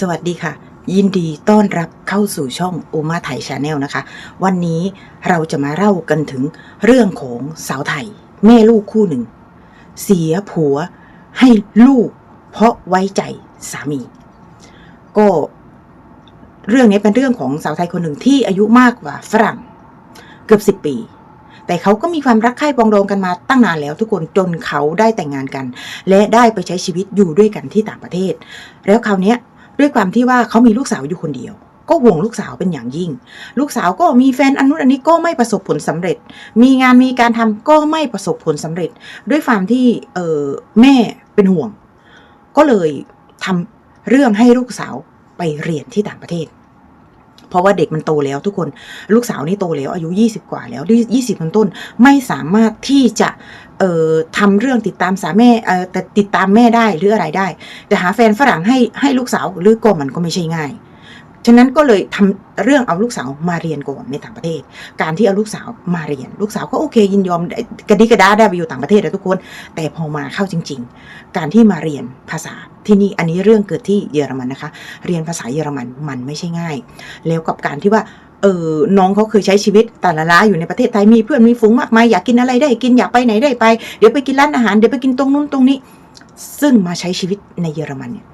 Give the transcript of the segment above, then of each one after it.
สวัสดีค่ะ ยินดีต้อนรับเข้าสู่ช่องโอมาไทยชาแนลนะคะ วันนี้เราจะมาเล่ากันถึงเรื่องของสาวไทย แม่ลูกคู่หนึ่ง เสียผัวให้ลูก เพราะไว้ใจสามี ก็เรื่องนี้เป็นเรื่องของสาวไทยคนหนึ่งที่อายุมากกว่าฝรั่ง เกือบสิบปี แต่เขาก็มีความรักใคร่ปองดองกันมาตั้งนานแล้วทุกคนจนเขาได้แต่งงานกัน และได้ไปใช้ชีวิตอยู่ด้วยกันที่ต่างประเทศ แล้วคราวนี้ ด้วยความที่ว่าเขามีลูกสาวอยู่คนเดียว ก็ห่วงลูกสาวเป็นอย่างยิ่ง ลูกสาวก็มีแฟนอันนู้นอันนี้ก็ไม่ประสบผลสำเร็จ มีงานมีการทำก็ไม่ประสบผลสำเร็จ ด้วยความที่เออแม่เป็นห่วง ก็เลยทำเรื่องให้ลูกสาวไปเรียนที่ต่างประเทศ เพราะว่าเด็กมันโตแล้วทุกคนลูกสาวนี่โตแล้ว อายุ 20 กว่าแล้วยี่สิบต้นไม่สามารถที่จะเอ่อทำเรื่องติดตามสาแม่เอ่อแต่ติดตามแม่ได้หรืออะไรได้ แต่หาแฟนฝรั่งให้ให้ลูกสาวหรือก็มันก็ไม่ใช่ง่าย ฉะนั้นก็เลยทำเรื่องเอาลูกสาวมาเรียนก่อนในต่างประเทศ การที่เอาลูกสาวมาเรียน ลูกสาวก็โอเค ยินยอมกระดิกระดาได้ไปอยู่ต่างประเทศแล้วทุกคน แต่พอมาเข้าจริง ๆ การที่มาเรียนภาษาที่นี่อันนี้เรื่องเกิดที่เยอรมันนะคะ เรียนภาษาเยอรมันมันไม่ใช่ง่าย แล้วกับการที่ว่าเออน้องเขาเคยใช้ชีวิตแต่ละล้าอยู่ในประเทศไทยมีเพื่อนมีฝูงมากมายอยากกินอะไรได้กินอยากไปไหนได้ไป เดี๋ยวไปกินร้านอาหารเดี๋ยวไปกินตรงนู้นตรงนี้ ซึ่งมาใช้ชีวิตในเยอรมันเนี่ย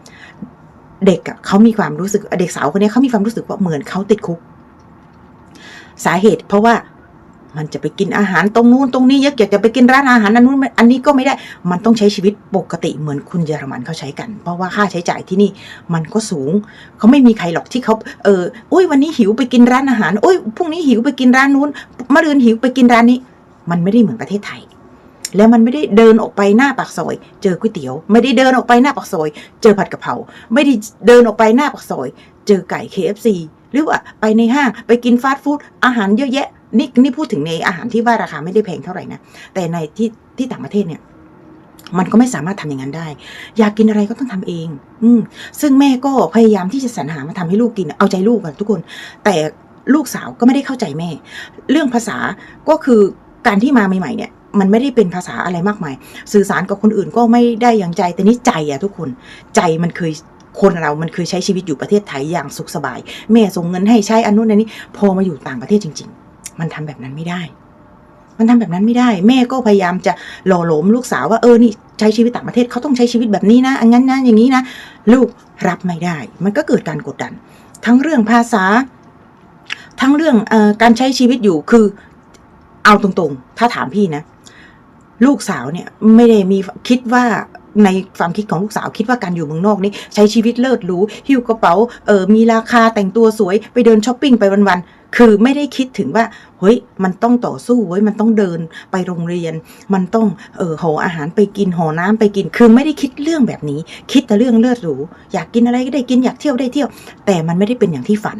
เด็กเขามีความรู้สึกเด็กสาวคนนี้เขามีความรู้สึกว่าเหมือนเขาติดคุก สาเหตุ เพราะว่ามันจะไปกินอาหารตรงนู้นตรงนี้อยากจะไปกินร้านอาหารอันนู้นอันนี้ก็ไม่ได้ มันต้องใช้ชีวิตปกติเหมือนคุณเยอรมันเขาใช้กัน เพราะว่าค่าใช้จ่ายที่นี่มันก็สูง เขาไม่มีใครหรอกที่เขาเอออุ้ยวันนี้หิวไปกินร้านอาหารอุ้ยพรุ่งนี้หิวไปกินร้านนู้นมะรืนหิวไปกินร้านนี้ มันไม่ได้เหมือนประเทศไทย แล้วมันไม่ได้เดินออกไปหน้าปากซอย เจอก๋วยเตี๋ยว ไม่ได้เดินออกไปหน้าปากซอย เจอผัดกะเพราไม่ได้เดินออกไปหน้าปากซอย เจอไก่ KFC หรือว่าไปในห้างไปกินฟาสต์ฟู้ดอาหารเยอะแยะนี่นี่พูดถึงในอาหารที่ว่าราคาไม่ได้แพงเท่าไหร่นะแต่ในที่ที่ต่างประเทศเนี่ย มันก็ไม่สามารถทำอย่างนั้นได้ อยากกินอะไรก็ต้องทำเอง อืมซึ่งแม่ก็พยายามที่จะสรรหามาทำให้ลูกกินเอาใจลูกกันทุกคน แต่ลูกสาวก็ไม่ได้เข้าใจแม่ เรื่องภาษาก็คือการที่มาใหม่ๆเนี่ย มันไม่ได้เป็นภาษาอะไรมากมาย สื่อสารกับคนอื่นก็ไม่ได้อย่างใจ แต่นี่ใจอะทุกคน ใจมันเคยคนเรา มันเคยใช้ชีวิตอยู่ประเทศไทยอย่างสุขสบาย แม่ส่งเงินให้ใช้อันนู้นอันนี้ พอมาอยู่ต่างประเทศจริง ๆ มันทำแบบนั้นไม่ได้ มันทำแบบนั้นไม่ได้ แม่ก็พยายามจะหล่อหลอมลูกสาวว่าเออ นี่ใช้ชีวิตต่างประเทศเขาต้องใช้ชีวิตแบบนี้นะ อันนั้นนะอย่างนี้นะ ลูกรับไม่ได้ มันก็เกิดการกดดัน ทั้งเรื่องภาษา ทั้งเรื่องออการใช้ชีวิตอยู่ คือ เอาตรงๆ ถ้าถามพี่นะ ลูกสาวเนี่ยไม่ได้มีคิดว่าในความคิดของลูกสาวคิดว่าการอยู่เมืองนอกนี่ใช้ชีวิตเลิศหรูหิ้วกระเป๋าเออมีราคาแต่งตัวสวยไปเดินช้อปปิ้งไปวันๆคือไม่ได้คิดถึงว่าเฮ้ยมันต้องต่อสู้เว้ยมันต้องเดินไปโรงเรียน มันต้องเออห่ออาหารไปกินห่อน้ำไปกิน คือไม่ได้คิดเรื่องแบบนี้ คิดแต่เรื่องเลิศหรูอยากกินอะไรก็ได้กินอยากเที่ยวได้เที่ยว แต่มันไม่ได้เป็นอย่างที่ฝัน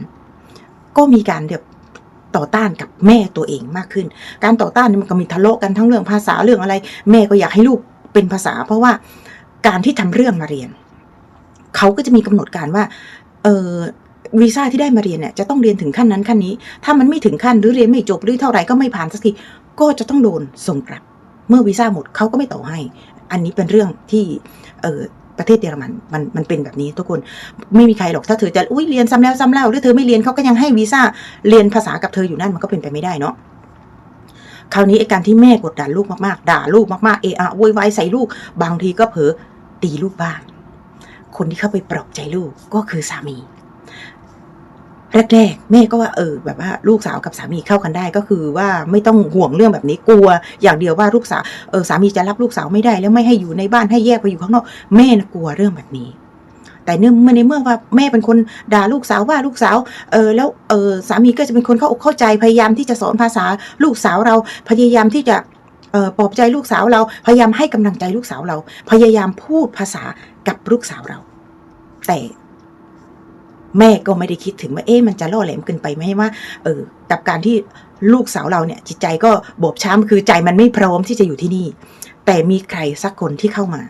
ก็มีการแบบ ต่อต้านกับแม่ตัวเองมากขึ้น การต่อต้านมันก็มีทะเลาะกันทั้งเรื่องภาษาเรื่องอะไร แม่ก็อยากให้ลูกเป็นภาษา เพราะว่าการที่ทำเรื่องมาเรียน เขาก็จะมีกำหนดการว่า เออวีซ่าที่ได้มาเรียนเนี่ยจะต้องเรียนถึงขั้นนั้นขั้นนี้ ถ้ามันไม่ถึงขั้นหรือเรียนไม่จบหรือเท่าไหร่ก็ไม่ผ่านสักทีก็จะต้องโดนส่งกลับ เมื่อวีซ่าหมดเขาก็ไม่ต่อให้ อันนี้เป็นเรื่องที่เออ ประเทศเยอรมันมันมันเป็นแบบนี้ทุกคนไม่มีใครหรอกถ้าเธอจะอุ้ยเรียนซ้ำแล้วซ้ำเล่าหรือเธอไม่เรียนเขาก็ยังให้วีซ่าเรียนภาษากับเธออยู่นั่นมันก็เป็นไปไม่ได้เนาะคราวนี้ไอ้การที่แม่กดดันลูกมากๆ ด่าลูกมากๆเออะโวยวายใส่ลูก บางทีก็เผลอตีลูกบ้าง คนที่เข้าไปปลอบใจลูกก็คือสามี แรกๆแม่ก็ว่าเออแบบว่าลูกสาวกับสามีเข้ากันได้ก็คือว่าไม่ต้องห่วงเรื่องแบบนี้กลัว อย่างเดียวว่าลูกสาวเออสามีจะรับลูกสาวไม่ได้ แล้วไม่ให้อยู่ในบ้านให้แยกไปอยู่ข้างนอกแม่นะกลัวเรื่องแบบนี้ แต่เนื่องเมื่อในเมื่อว่าแม่เป็นคนด่าลูกสาวว่าลูกสาวเออแล้วเออสามีก็จะเป็นคนเข้าอกเข้าใจพยายามที่จะสอนภาษาลูกสาวเราพยายามที่จะเออปลอบใจลูกสาวเราพยายามให้กำลังใจลูกสาวเรา พยายามพูดภาษากับลูกสาวเรา แต่ แม่ก็ไม่ได้คิดถึงว่าเอ๊ะมันจะล่อแหลมเกินไปไหมว่าเออกับการที่ลูกสาวเราเนี่ย จิตใจก็บอบช้ำคือใจมันไม่พร้อมที่จะอยู่ที่นี่ แต่มีใครสักคนที่เข้ามา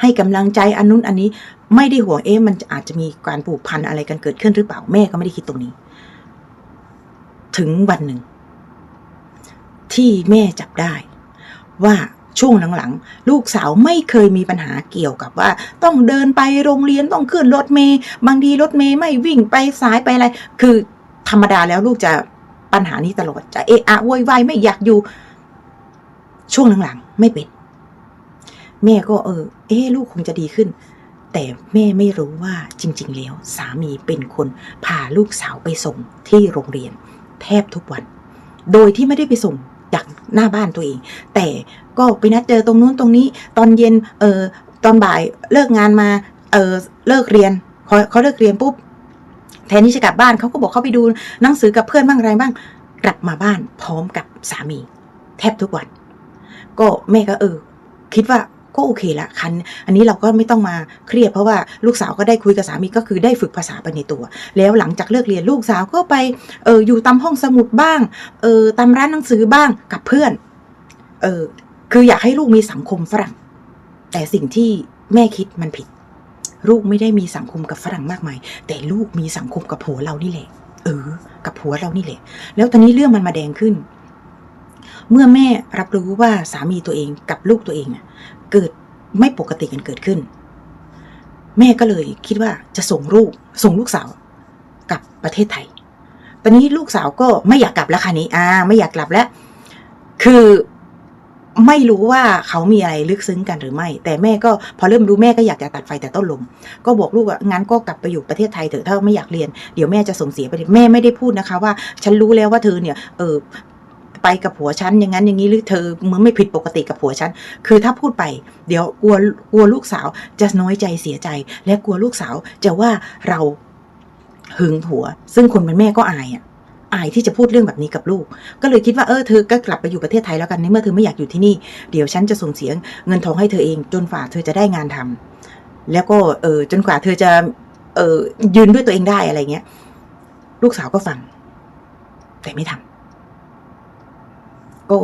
ให้กำลังใจอันนู้นอันนี้ไม่ได้ห่วงเอ๊ะมันอาจจะมีการผูกพันอะไรกันเกิดขึ้นหรือเปล่าแม่ก็ไม่ได้คิดตรงนี้ ถึงวันหนึ่ง ที่แม่จับได้ว่า ช่วงหลังๆ ลูกสาวไม่เคยมีปัญหาเกี่ยวกับว่า ต้องเดินไปโรงเรียนต้องขึ้นรถเมย์บางทีรถเมย์ไม่วิ่งไปสายไปอะไร คือธรรมดาแล้วลูกจะปัญหานี้ตลอดจะเอะอะโวยวายไม่อยากอยู่ ช่วงหลังๆ ไม่เป็นแม่ก็เออ เอ๊ลูกคงจะดีขึ้น แต่แม่ไม่รู้ว่าจริง ๆ แล้ว สามีเป็นคนพาลูกสาวไปส่งที่โรงเรียน แทบทุกวัน โดยที่ไม่ได้ไปส่ง จากหน้าบ้านตัวเอง แต่ก็ไปนัดเจอตรงนู้นตรงนี้ ตอนเย็นเออตอนบ่ายเลิกงานมาเออเลิกเรียนเขาเขาเลิกเรียนปุ๊บแทนที่จะกลับบ้านเขาก็บอกเขาไปดูหนังสือกับเพื่อนบ้างอะไรบ้าง กลับมาบ้านพร้อมกับสามี แทบทุกวัน ก็แม่ก็เออ คิดว่า ก็โอเคละคันอันนี้เราก็ไม่ต้องมาเครียดเพราะว่าลูกสาวก็ได้คุยกับสามีก็คือได้ฝึกภาษาไปในตัว แล้วหลังจากเลิกเรียนลูกสาวก็ไปเอออยู่ตามห้องสมุดบ้างเออตามร้านหนังสือบ้างกับเพื่อนเออคืออยากให้ลูกมีสังคมฝรั่ง แต่สิ่งที่แม่คิดมันผิด ลูกไม่ได้มีสังคมกับฝรั่งมากมาย แต่ลูกมีสังคมกับผัวเรานี่แหละเออ กับผัวเรานี่แหละ แล้วตอนนี้เรื่องมันมาแดงขึ้น เมื่อแม่รับรู้ว่าสามีตัวเองกับลูกตัวเองเกิดไม่ปกติกันเกิดขึ้น แม่ก็เลยคิดว่าจะส่งลูกส่งลูกสาวกลับประเทศไทย ตอนนี้ลูกสาวก็ไม่อยากกลับแล้วค่ะนี้อ่า ไม่อยากกลับแล้ว คือไม่รู้ว่าเขามีอะไรลึกซึ้งกันหรือไม่ แต่แม่ก็พอเริ่มรู้แม่ก็อยากจะตัดไฟแต่ต้นลม ก็บอกลูกว่างั้นก็กลับไปอยู่ประเทศไทยเถอะถ้าไม่อยากเรียนเดี๋ยวแม่จะส่งเสียไปแม่ไม่ได้พูดนะคะว่า ฉันรู้แล้วว่าเธอเนี่ยเออ ไปกับผัวฉันอย่างนั้นอย่างนี้หรือเธอมึงไม่ผิดปกติกับผัวฉันคือถ้าพูดไป เดี๋ยวกลัวกลัวลูกสาวจะน้อยใจเสียใจ และกลัวลูกสาวจะว่าเราหึงผัว ซึ่งคนเป็นแม่ก็อายอะอายที่จะพูดเรื่องแบบนี้กับลูก ก็เลยคิดว่าเออเธอก็กลับไปอยู่ประเทศไทยแล้วกันในเมื่อเธอไม่อยากอยู่ที่นี่ เดี๋ยวฉันจะส่งเสียงเงินทองให้เธอเองจนฝ่าเธอจะได้งานทำแล้วก็เออจนกว่าเธอจะเออยืนด้วยตัวเองได้อะไรเงี้ย ลูกสาวก็ฟัง แต่ไม่ทำ ก็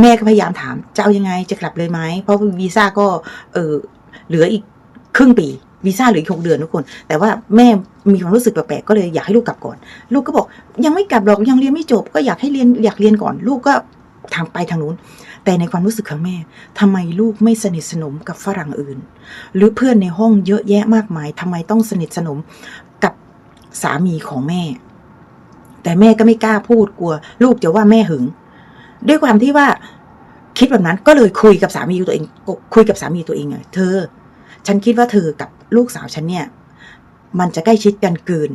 แม่ก็พยายามถามจะเอายังไงจะกลับเลยไหม เพราะวีซ่าก็เออเหลืออีกครึ่งปีวีซ่าเหลืออีกหกเดือนทุกคน แต่ว่าแม่มีความรู้สึกแปลกๆก็เลยอยากให้ลูกกลับก่อน ลูกก็บอกยังไม่กลับหรอกยังเรียนไม่จบ ก็อยากให้เรียนอยากเรียนก่อน ลูกก็ทางไปทางนู้น แต่ในความรู้สึกของแม่ทำไมลูกไม่สนิทสนมกับฝรั่งอื่น หรือเพื่อนในห้องเยอะแยะมากมายทำไมต้องสนิทสนมกับสามีของแม่ แต่แม่ก็ไม่กล้าพูดกลัว ลูกจะว่าแม่หึง ด้วยความที่ว่าคิดแบบนั้นก็เลยคุยกับสามีตัวเอง คุยกับสามีตัวเองไงเธอ ฉันคิดว่าเธอกับลูกสาวฉันเนี่ย มันจะใกล้ชิดกันเกิน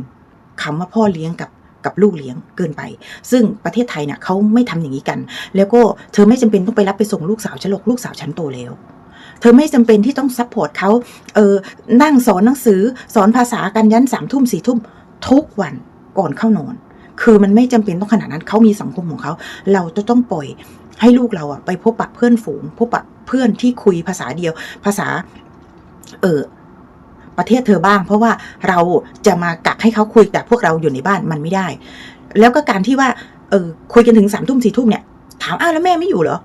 คำว่าพ่อเลี้ยงกับกับลูกเลี้ยงเกินไป ซึ่งประเทศไทยเนี่ยเขาไม่ทำอย่างนี้กัน แล้วก็เธอไม่จำเป็นต้องไปรับไปส่งลูกสาวฉันหรอกลูกสาวฉันโตแล้ว เธอไม่จำเป็นที่ต้องซัพพอร์ตเขาเออนั่งสอนหนังสือสอนภาษากันยันสามทุ่มสี่ทุ่มทุกวันก่อนเข้านอน คือมันไม่จำเป็นต้องขนาดนั้นเขามีสังคมของเขา เราจะต้องปล่อยให้ลูกเราอะไปพบปะเพื่อนฝูง พบปะเพื่อนที่คุยภาษาเดียว ภาษา เออประเทศเธอบ้าง เพราะว่าเราจะมากักให้เขาคุยแต่พวกเราอยู่ในบ้านมันไม่ได้ แล้วก็การที่ว่า เออคุยกันถึงสามทุ่มสี่ทุ่มเนี่ยถามอ้าวแล้วแม่ไม่อยู่เหรอ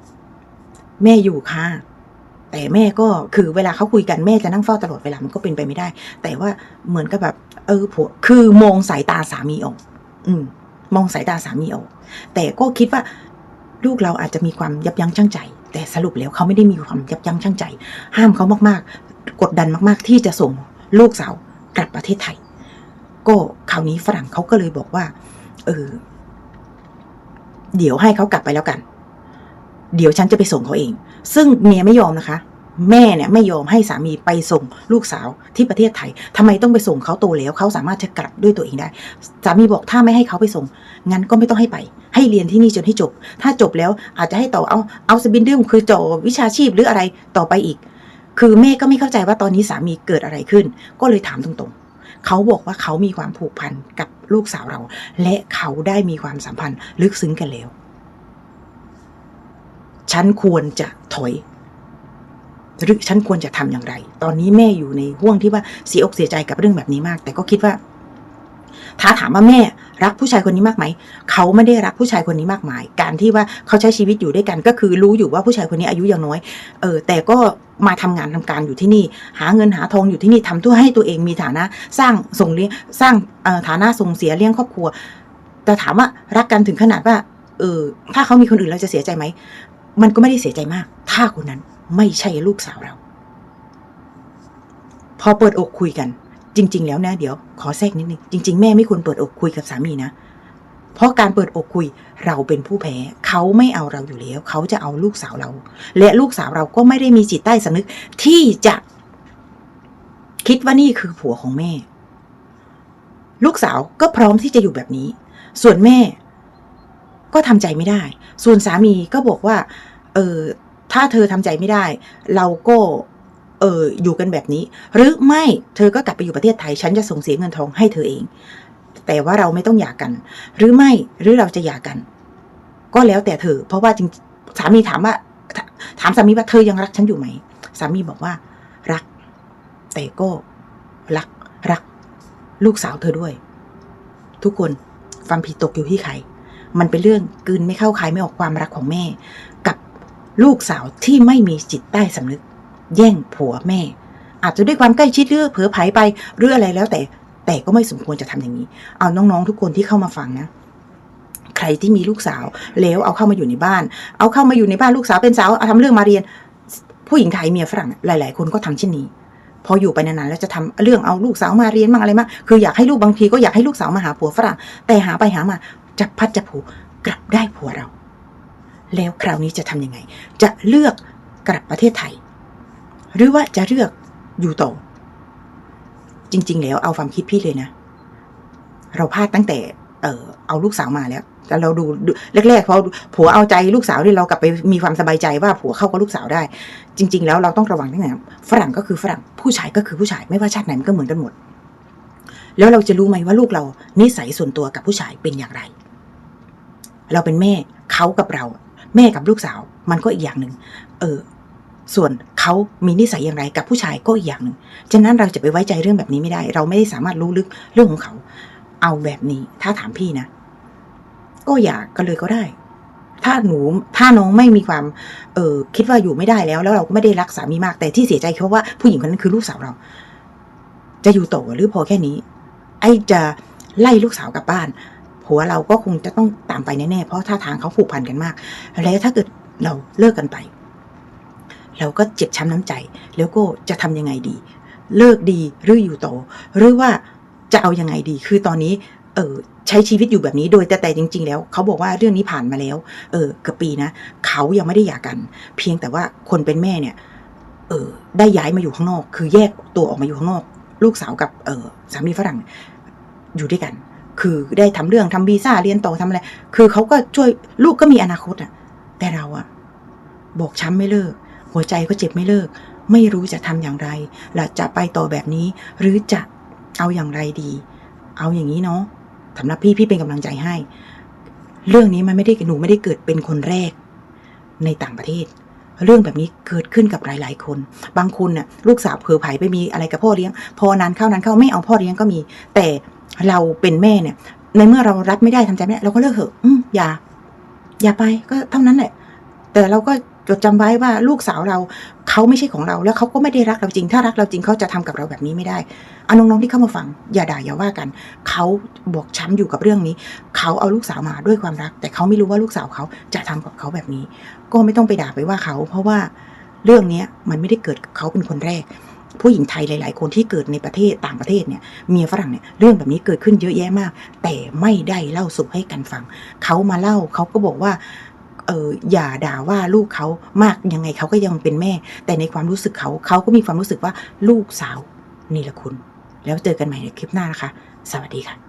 แม่อยู่ค่ะแต่แม่ก็คือเวลาเขาคุยกันแม่จะนั่งเฝ้าตลอดเวลามันก็เป็นไปไม่ได้ แต่ว่าเหมือนกับแบบ เออผัวคือมองสายตาสามีออก อืม มองสายตาสามีออกแต่ก็คิดว่าลูกเราอาจจะมีความยับยั้งชั่งใจ แต่สรุปแล้วเขาไม่ได้มีความยับยั้งชั่งใจ ห้ามเขามากๆ กดดันมากๆ ที่จะส่งลูกสาวกลับประเทศไทย ก็คราวนี้ฝรั่งเขาก็เลยบอกว่า เออ เดี๋ยวให้เขากลับไปแล้วกัน เดี๋ยวฉันจะไปส่งเขาเอง ซึ่งเมียไม่ยอมนะคะ แม่เนี่ยไม่ยอมให้สามีไปส่งลูกสาวที่ประเทศไทยทำไมต้องไปส่งเขาโตแล้วเขาสามารถจะกลับด้วยตัวเองได้ สามีบอกถ้าไม่ให้เขาไปส่ง งั้นก็ไม่ต้องให้ไป ให้เรียนที่นี่จนให้จบ ถ้าจบแล้วอาจจะให้ต่อเอาเอาสบินดึมคือจ่อวิชาชีพหรืออะไรต่อไปอีก คือแม่ก็ไม่เข้าใจว่าตอนนี้สามีเกิดอะไรขึ้น ก็เลยถามตรงๆ เขาบอกว่าเขามีความผูกพันกับลูกสาวเรา และเขาได้มีความสัมพันธ์ลึกซึ้งกันแล้ว ฉันควรจะถอย หรือฉันควรจะทำอย่างไร ตอนนี้แม่อยู่ในห่วงที่ว่าเสียอกเสียใจกับเรื่องแบบนี้มาก แต่ก็คิดว่า ถ้าถามว่าแม่รักผู้ชายคนนี้มากไหม เขาไม่ได้รักผู้ชายคนนี้มากมาย การที่ว่าเขาใช้ชีวิตอยู่ด้วยกัน ก็คือรู้อยู่ว่าผู้ชายคนนี้อายุยังน้อย เออ แต่ก็มาทำงานทำการอยู่ที่นี่ หาเงินหาทองอยู่ที่นี่ทำทั่วให้ตัวเองมีฐานะ สร้างส่งเลี้ยงสร้างฐานะส่งเสียเลี้ยงครอบครัว แต่ถามว่ารักกันถึงขนาดว่า เออ ถ้าเขามีคนอื่นเราจะเสียใจไหม มันก็ไม่ได้เสียใจมาก ถ้าคนนั้น ไม่ใช่ลูกสาวเรา พอเปิดอกคุยกัน จริง ๆ แล้วนะ เดี๋ยวขอแทรกนิดนึงจริง ๆ แม่ไม่ควรเปิดอกคุยกับสามีนะ เพราะการเปิดอกคุยเราเป็นผู้แพ้เขาไม่เอาเราอยู่แล้ว เขาจะเอาลูกสาวเรา และลูกสาวเราก็ไม่ได้มีจิตใต้สำนึก ที่จะ คิดว่านี่คือผัวของแม่ ลูกสาวก็พร้อมที่จะอยู่แบบนี้ ส่วนแม่ ก็ทำใจไม่ได้ ส่วนสามีก็บอกว่า เออ ถ้าเธอทำใจไม่ได้ เราก็เอออยู่กันแบบนี้ หรือไม่เธอก็กลับไปอยู่ประเทศไทย ฉันจะส่งเสียเงินทองให้เธอเอง แต่ว่าเราไม่ต้องหย่ากัน หรือไม่หรือเราจะหย่ากัน ก็แล้วแต่เธอ เพราะว่าจริงสามีถามว่า ถามสามีว่าเธอยังรักฉันอยู่ไหมสามีบอกว่า รัก แต่ก็รักรัก ลูกสาวเธอด้วย ทุกคนความผิดตกอยู่ที่ใคร มันเป็นเรื่องกืนไม่เข้าคายไม่ออกความรักของแม่ ลูกสาวที่ไม่มีจิตใต้สำนึก แย่งผัวแม่ อาจจะด้วยความใกล้ชิดหรือเผลอไผลไปหรืออะไรแล้วแต่ แต่ก็ไม่สมควรจะทำอย่างนี้ เอาน้องๆทุกคนที่เข้ามาฟังนะใครที่มีลูกสาวแล้วเอาเข้ามาอยู่ในบ้าน เอาเข้ามาอยู่ในบ้านลูกสาวเป็นสาวเอาทำเรื่องมาเรียน ผู้หญิงไทยเมียฝรั่งหลาย ๆ คนก็ทำเช่นนี้พออยู่ไปนานๆแล้วจะทำเรื่องเอาลูกสาวมาเรียนมั่งอะไรมั่งคืออยากให้ลูกบางทีก็อยากให้ลูกสาวมาหาผัวฝรั่งแต่หาไปหามาจะพัดจะผูกลับได้ผัวเรา แล้วคราวนี้จะทำยังไง จะเลือกกลับประเทศไทย หรือว่าจะเลือกอยู่ต่อ จริง ๆ แล้วเอาความคิดพี่เลยนะ เราพลาดตั้งแต่ เออเอาลูกสาวมาแล้วแต่เราดูแรกๆพอผัวเอาใจลูกสาวที่เรากลับไปมีความสบายใจว่าผัวเข้ากับลูกสาวได้ จริง ๆ แล้วเราต้องระวังตั้งแต่ฝรั่งก็คือฝรั่งผู้ชายก็คือผู้ชายไม่ว่าชาติไหนมันก็เหมือนกันหมด แล้วเราจะรู้ไหมว่าลูกเรานิสัยส่วนตัวกับผู้ชายเป็นอย่างไร เราเป็นแม่เขากับเรา แม่กับลูกสาวมันก็อีกอย่างหนึ่ง เออ ส่วนเขามีนิสัยอย่างไรกับผู้ชายก็อีกอย่างหนึ่ง ฉะนั้นเราจะไปไว้ใจเรื่องแบบนี้ไม่ได้ เราไม่ได้สามารถรู้ลึกเรื่องของเขา เอาแบบนี้ ถ้าถามพี่นะ ก็อยากกันเลยก็ได้ ถ้าหนูถ้าน้องไม่มีความ เออคิดว่าอยู่ไม่ได้แล้ว แล้วเราก็ไม่ได้รักสามีมาก แต่ที่เสียใจเพราะว่าผู้หญิงคนนั้นคือลูกสาวเรา จะอยู่ต่อหรือพอแค่นี้ ไอ้จะไล่ลูกสาวกลับบ้าน ผัวเราก็คงจะต้องตามไปแน่ๆเพราะท่าทางเขาผูกพันกันมาก แล้วถ้าเกิดเราเลิกกันไป เราก็เจ็บช้ำน้ำใจ แล้วก็จะทำยังไงดี เลิกดีหรืออยู่ต่อ หรือว่าจะเอายังไงดี คือตอนนี้ เออใช้ชีวิตอยู่แบบนี้โดยแต่แต่จริง ๆ แล้วเขาบอกว่าเรื่องนี้ผ่านมาแล้ว เออเกือบปีนะเขายังไม่ได้หย่ากัน เพียงแต่ว่าคนเป็นแม่เนี่ย เออ ได้ย้ายมาอยู่ข้างนอก คือแยกตัวออกมาอยู่ข้างนอก ลูกสาวกับเออสามีฝรั่งอยู่ด้วยกัน คือได้ทำเรื่องทำวีซ่าเรียนต่อทำอะไร คือเขาก็ช่วยลูกก็มีอนาคตอะ แต่เราอะ บอกช้ำไม่เลิก หัวใจก็เจ็บไม่เลิก ไม่รู้จะทำอย่างไรและจะไปต่อแบบนี้ หรือจะเอาอย่างไรดี เอาอย่างนี้เนาะสำหรับพี่พี่เป็นกำลังใจให้ เรื่องนี้มันไม่ได้หนูไม่ได้เกิดเป็นคนแรก ในต่างประเทศ เรื่องแบบนี้เกิดขึ้นกับหลาย ๆ คน บางคนน่ะ ลูกสาวเผลอไผไปมีอะไรกับพ่อเลี้ยง พอนานเข้านานเข้าไม่เอาพ่อเลี้ยงก็มี แต่ เราเป็นแม่เนี่ย ในเมื่อเรารับไม่ได้ทำใจไม่ได้เราก็เลิกเถอะอืมอย่า อย่าไปก็เท่านั้นแหละ แต่เราก็จดจำไว้ว่าลูกสาวเราเขาไม่ใช่ของเรา แล้วเขาก็ไม่ได้รักเราจริง ถ้ารักเราจริงเขาจะทำกับเราแบบนี้ไม่ได้อาน้องๆที่เข้ามาฟัง อย่าด่าอย่าว่ากันเขาบอกช้ำอยู่กับเรื่องนี้เขาเอาลูกสาวมาด้วยความรัก แต่เขาไม่รู้ว่าลูกสาวเขาจะทำกับเขาแบบนี้ ก็ไม่ต้องไปด่าไปว่าเขา เพราะว่าเรื่องนี้มันไม่ได้เกิดกับเขาเป็นคนแรก ผู้หญิงไทยหลาย ๆ คนที่เกิดในประเทศต่างประเทศเนี่ยเมียฝรั่งเนี่ยเรื่องแบบนี้เกิดขึ้นเยอะแยะมาก แต่ไม่ได้เล่าสู่ให้กันฟัง เขามาเล่าเขาก็บอกว่าเอออย่าด่าว่าลูกเขามากยังไงเขาก็ยังเป็นแม่ แต่ในความรู้สึกเขาเขาก็มีความรู้สึกว่าลูกสาวนี่แหละคุณ แล้วเจอกันใหม่ในคลิปหน้านะคะ สวัสดีค่ะ